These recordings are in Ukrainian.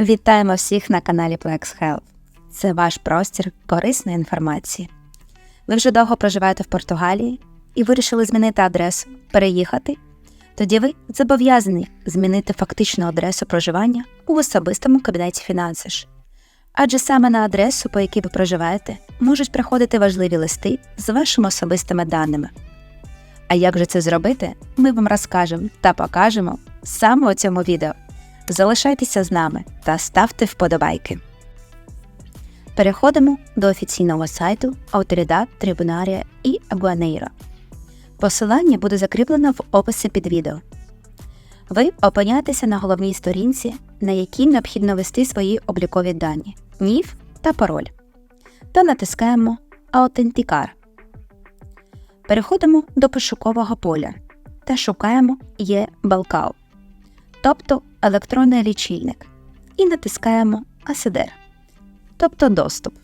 Вітаємо всіх на каналі Plex Health. Це ваш простір корисної інформації. Ви вже довго проживаєте в Португалії і вирішили змінити адресу, переїхати? Тоді ви зобов'язані змінити фактичну адресу проживання у особистому кабінеті фінансиш. Адже саме на адресу, по якій ви проживаєте, можуть приходити важливі листи з вашими особистими даними. А як же це зробити, ми вам розкажемо та покажемо саме у цьому відео. Залишайтеся з нами та ставте вподобайки. Переходимо до офіційного сайту Autoridad Tribunárια і Aguaneiro. Посилання буде закріплено в описі під відео. Ви опиняєтеся на головній сторінці, на якій необхідно ввести свої облікові дані, НІФ та пароль. Та натискаємо Аутентикар. Переходимо до пошукового поля та шукаємо Є Балкал, тобто електронний лічильник, і натискаємо Асидер, тобто доступ.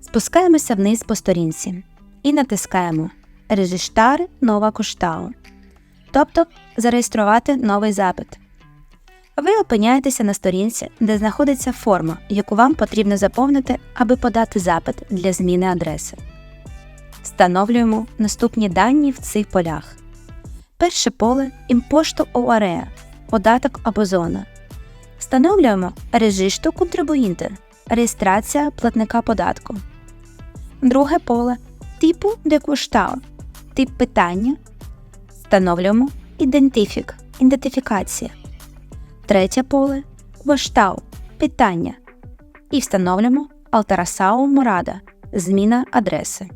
Спускаємося вниз по сторінці і натискаємо Режиштар нова куштау, тобто зареєструвати новий запит. Ви опиняєтеся на сторінці, де знаходиться форма, яку вам потрібно заповнити, аби подати запит для зміни адреси. Встановлюємо наступні дані в цих полях. Перше поле імпошту ОАРЕА, податок або зона. Встановлюємо режишту контрибуїнти, реєстрація платника податку. Друге поле типу декуштау, тип питання. Встановлюємо ідентифік, ідентифікація. Третє поле квоштау, питання. І встановлюємо Алтарасау Мурада, зміна адреси.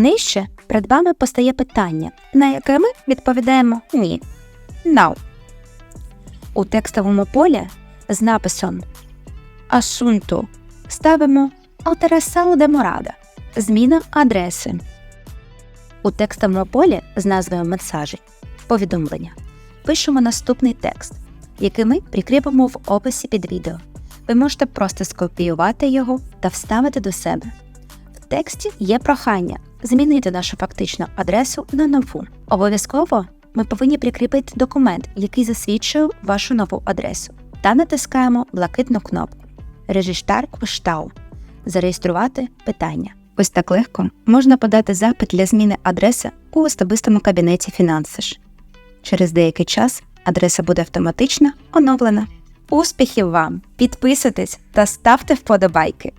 Нижче перед вами постає питання, на яке ми відповідаємо Ні. No. У текстовому полі з написом Асунту ставимо Алтарасау де Морада зміна адреси. У текстовому полі з назвою месажі повідомлення пишемо наступний текст, який ми прикріпимо в описі під відео. Ви можете просто скопіювати його та вставити до себе. В тексті є прохання змінити нашу фактичну адресу на нову. Обов'язково ми повинні прикріпити документ, який засвідчує вашу нову адресу, та натискаємо блакитну кнопку Режиштар Квештау Зареєструвати питання. Ось так легко можна подати запит для зміни адреси у особистому кабінеті Фінансиш. Через деякий час адреса буде автоматично оновлена. Успіхів вам! Підписуйтесь та ставте вподобайки!